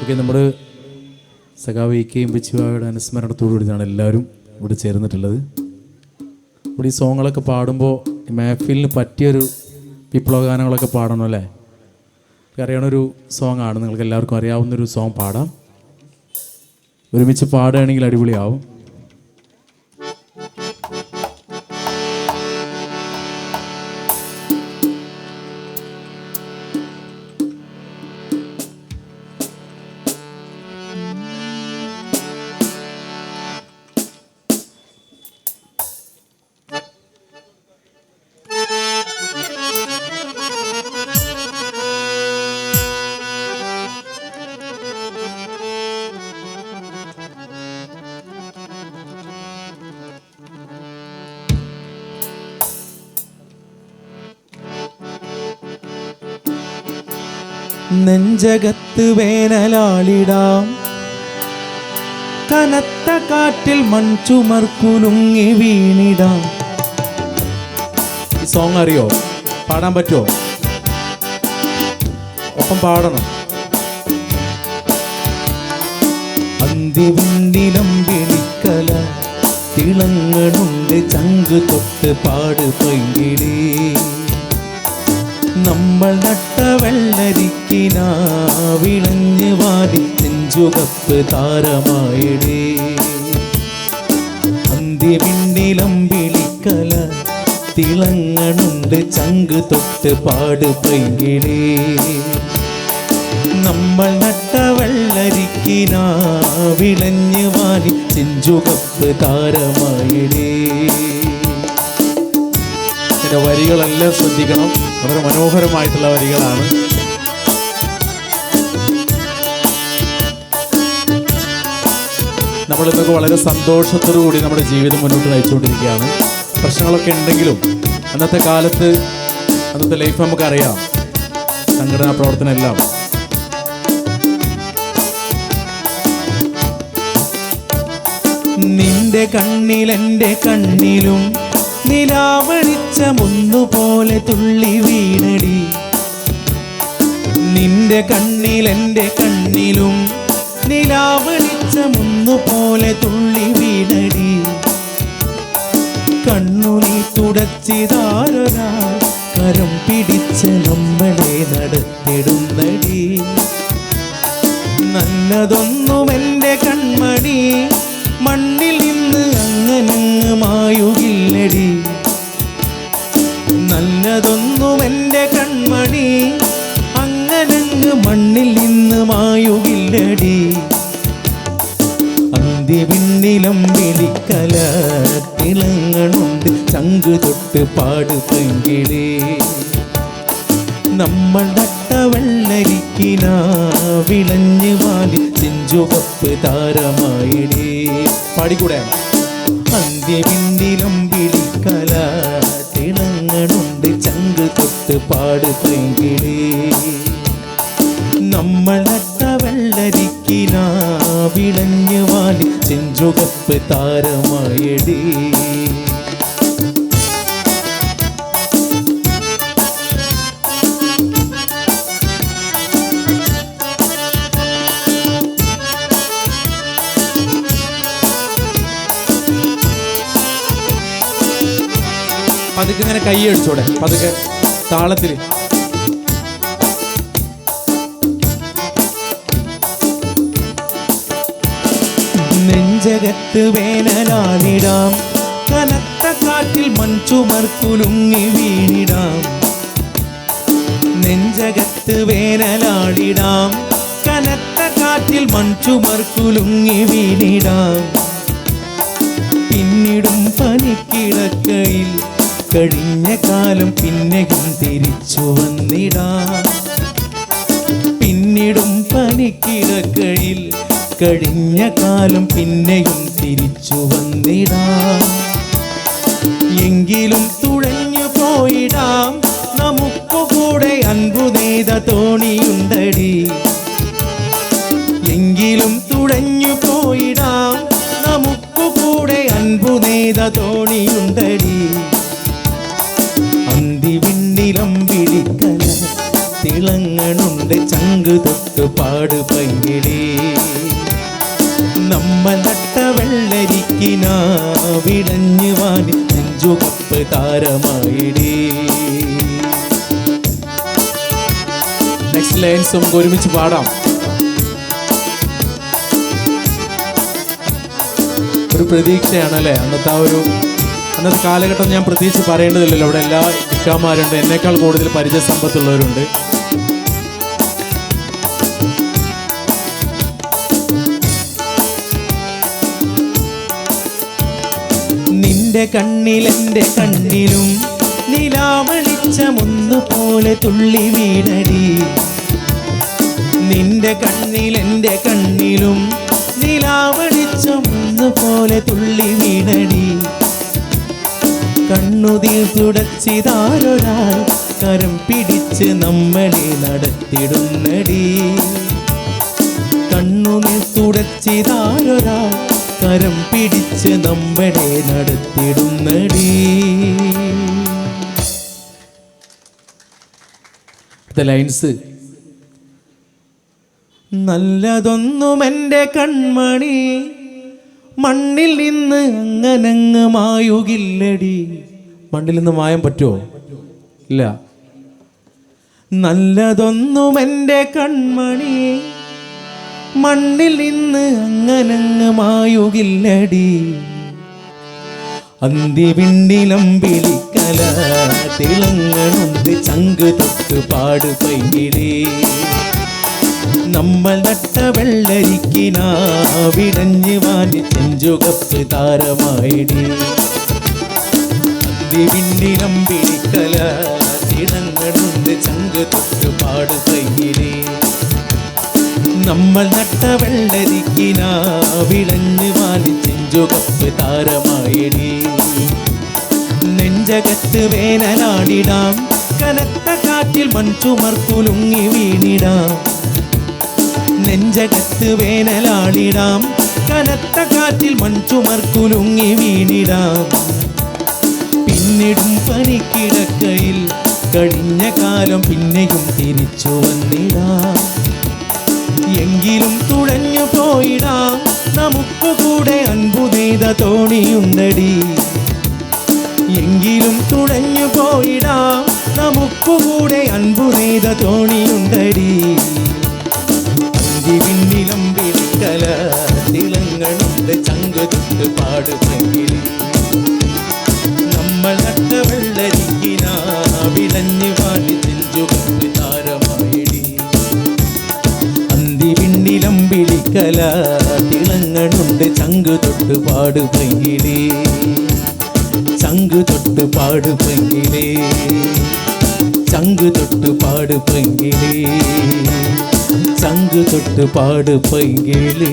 Okay നമ്മൾ സഖാവ് A K എംപിച്ചുവായുടെ അനുസ്മരണത്തോടുകൂടിയാണ് എല്ലാവരും ഇവിടെ ചേർന്നിട്ടുള്ളത്. ഇവിടെ ഈ സോങ്ങുകളൊക്കെ പാടുമ്പോൾ മാഫിലിന് പറ്റിയൊരു വിപ്ലവ ഗാനങ്ങളൊക്കെ പാടണം അല്ലേ? അറിയണൊരു സോങ് ആണ് നിങ്ങൾക്ക് എല്ലാവർക്കും അറിയാവുന്നൊരു സോങ് പാടാം. ഒരുമിച്ച് പാടുകയാണെങ്കിൽ അടിപൊളിയാവും. നെഞ്ചകത്ത് വേനലാളിടാം. കനത്ത കാറ്റിൽ മൺചുമർ കുലുങ്ങി വീണിടാം. ഈ സോങ് അറിയോ? പാടാൻ പറ്റുമോ ഒപ്പം പാടണം. അന്തിവിണ്ടിലും വിളിക്കല തിളങ്ങളുണ്ട് ചങ്ക് തൊട്ട് പാട് പൈകിടേ നമ്മൾ നട്ട വെള്ളരിക്കിന വിളഞ്ഞ് വാടി നെഞ്ചുകപ്പ് താരമായിടേ. അന്ത്യപിണ്ടിലം വിളിക്കല തിളങ്ങണുണ്ട് ചങ്ക് തൊട്ട് പാട് പൈകിടേ. നമ്മൾ നട്ട വെള്ളരിക്കിന വിളഞ്ഞ് വാടി ചെഞ്ചുകപ്പ് താരമായിടേ. ഇതിന്റെ വരികളെല്ലാം ശ്രദ്ധിക്കണം. വളരെ മനോഹരമായിട്ടുള്ള വരികളാണ്. നമ്മൾ ഇന്നൊക്കെ വളരെ സന്തോഷത്തോടു കൂടി നമ്മുടെ ജീവിതം മുന്നോട്ട് നയിച്ചുകൊണ്ടിരിക്കുകയാണ്. പ്രശ്നങ്ങളൊക്കെ ഉണ്ടെങ്കിലും അന്നത്തെ കാലത്ത് അന്നത്തെ ലൈഫ് നമുക്കറിയാം. സംഘടനാ പ്രവർത്തനം എല്ലാം നിന്റെ കണ്ണിൽ എന്റെ കണ്ണിലും നിലാവളിച്ചമൊന്നുപോലെ തുള്ളി വീണടി. നിന്റെ കണ്ണിൽ എന്റെ കണ്ണിലും നിലാവളിച്ചമൊന്നുപോലെ തുള്ളി വീണടി. കണ്ണുനി തുടച്ചിതാരൊരാ കരം പിടിച്ച് നമ്മളെ നടത്തിടുന്നടി. നല്ലതൊന്നും എന്റെ കൺമണി മണ്ണിൽ നിന്ന് മായുകില്ലടി നല്ലതൊന്നും എന്റെ കൺമണി അങ്ങനങ്ങ് മണ്ണിൽ നിന്ന് മായുകില്ലടി അന്ത്യവിണ്ണിലും വിളിക്കല ചങ്ക് തൊട്ട് പാട് നമ്മൾ നട്ട വെള്ളരിക്കിന വിളഞ്ഞു വാലി ചെഞ്ചുവപ്പ് താരമായിടേ. പാടിക്കൂടെ? അന്ത്യവിന്ദിലും വിളിക്കല. തിളങ്ങളുണ്ട് ചങ്ക് തൊട്ട് പാട് പെങ്കിളേ. നമ്മൾ വെള്ളരിക്കിന വിളഞ്ഞ് വാലി ചെഞ്ചുകപ്പ് താരമായിടേ. പതുക്കെ ഇങ്ങനെ കൈ അടിച്ചോടെ? പതുക്കെ താളത്തിൽ നെഞ്ചകത്ത് വേനലാലിടാം. കനത്ത കാറ്റിൽ മൺചുമർ കുലുങ്ങി വീണിടാം. നെഞ്ചകത്ത് വേനലാടിടാം കനത്ത കാറ്റിൽ മൺചുമർ കുലുങ്ങി വീണിടാം. പിന്നിടും പനിക്കിടക്കയിൽ കഴിഞ്ഞ കാലം പിന്നെയും തിരിച്ചു വന്നിടാ. പിന്നിടും പനിക്കിടക്കയിൽ കഴിഞ്ഞ കാലം പിന്നെയും തിരിച്ചു വന്നിടാ. എങ്കിലും തുഴഞ്ഞു പോയിടാം. നമുക്കു കൂടെ അൻപു നെയ്ത തോണിയുണ്ടടി. അന്തിവിണ്ണിലം ചങ്കു തൊട്ട് പാട് പൈങ്കിളി. നട്ട വെള്ളരിക്കിനാ വിടഞ്ഞു വാനി നെഞ്ചു കപ്പ് താരമായിടേ നെക്സ്റ്റ് ലൈൻസ് നമുക്ക് ഒരുമിച്ച് പാടാം. ഒരു പ്രതീക്ഷയാണ് അല്ലേ അന്നത്തെ ആ ഒരു അന്നത്തെ കാലഘട്ടം ഞാൻ പ്രതീക്ഷ പറയേണ്ടതില്ലല്ലോ. അവിടെ എല്ലാ ഇക്കാമാരുണ്ട് എന്നേക്കാൾ കൂടുതൽ പരിചയ സമ്പത്തുള്ളവരുണ്ട് നിന്റെ കണ്ണിലെന്റെ കണ്ണിലും നിലാവളിച്ചമൊന്നു പോലെ തുള്ളി വീണടി. നിന്റെ കണ്ണിലെന്റെ കണ്ണിലും നിലാവളിച്ചമൊന്നു പോലെ തുള്ളി വീണടി. കണ്ണുതിൽ തുടച്ചിതാരൊരാൾ കരം പിടിച്ച് നമ്മളെ നടത്തിടുന്നടി. കണ്ണുതിൽ തുടച്ചിതാരൊരാൾ കരം പിടിച്ച് നമ്മളെ നടത്തിടുന്നടി. ലൈൻസ് നല്ലതൊന്നും എന്റെ കൺമണി മണ്ണിൽ നിന്ന് അങ്ങനങ്ങ് മായുകില്ലടി. മണ്ണിൽ നിന്ന് മായം പറ്റുമോ ഇല്ല. നല്ലതൊന്നും എന്റെ കൺമണി മണ്ണിൽ നിന്ന് അങ്ങനങ്ങ് മായുകില്ലടി. അന്തിവിണ്ണിലമ്പിളിക്കല തിളങ്ങണുണ്ട് ചങ്ക് തൊട്ട് പാട് പൈകിലേ നമ്മൾ നട്ട വെള്ളരിക്കിനാ വിടഞ്ഞ് വാനി ചെഞ്ചുകപ്പ് താരമായിടി അന്തിവിണ്ണിലമ്പിളിക്കല തിളങ്ങണുണ്ട് ചങ്ക് തൊട്ട് പാട് പൈകിലേ നമ്മൾ നട്ട വെള്ളരിക്കിന വിളഞ്ഞ് വാലി ചെഞ്ചുകപ്പ് താരമായിടി നെഞ്ചകത്ത് വേനലാടിടാം കനത്ത കാറ്റിൽ മൺചുമർക്കുലുങ്ങി വീണിടാം. നെഞ്ചകത്ത് വേനലാടിടാം കനത്ത കാറ്റിൽ മൺചുമർക്കുലുങ്ങി വീണിടാം. പിന്നിടും പനിക്കിടക്കയിൽ കഴിഞ്ഞ കാലം പിന്നെയും തിരിച്ചു വന്നിടാം. എങ്കിലും തുഴഞ്ഞു പോയിടാം. നമുക്ക് കൂടെ അൻപു തോണിയുണ്ടടി. എങ്കിലും തുഴഞ്ഞു പോയിടാം. നമുക്ക് കൂടെ അൻപു നെയ്ത തോണിയുണ്ടടി. അന്തിവിണ്ണിലും വിളിക്കല തിളങ്ങളുണ്ട് തൊട്ട് പാടുമെങ്കിൽ. നമ്മൾ നട്ട വെള്ളരിക്കിനാ വിളഞ്ഞു നെഞ്ചുകൊണ്ട് താരമായിടി വിളിക്കല തിളങ്ങളുണ്ട് ചങ്ക് തൊട്ട് പാടുപെങ്കിലേ ചങ്ക് തൊട്ട് പാടുപെങ്കിലേ ചങ്ക് തൊട്ട് പാടുപെങ്കിലേ ചങ്ക് തൊട്ട് പാടുമെങ്കിലേ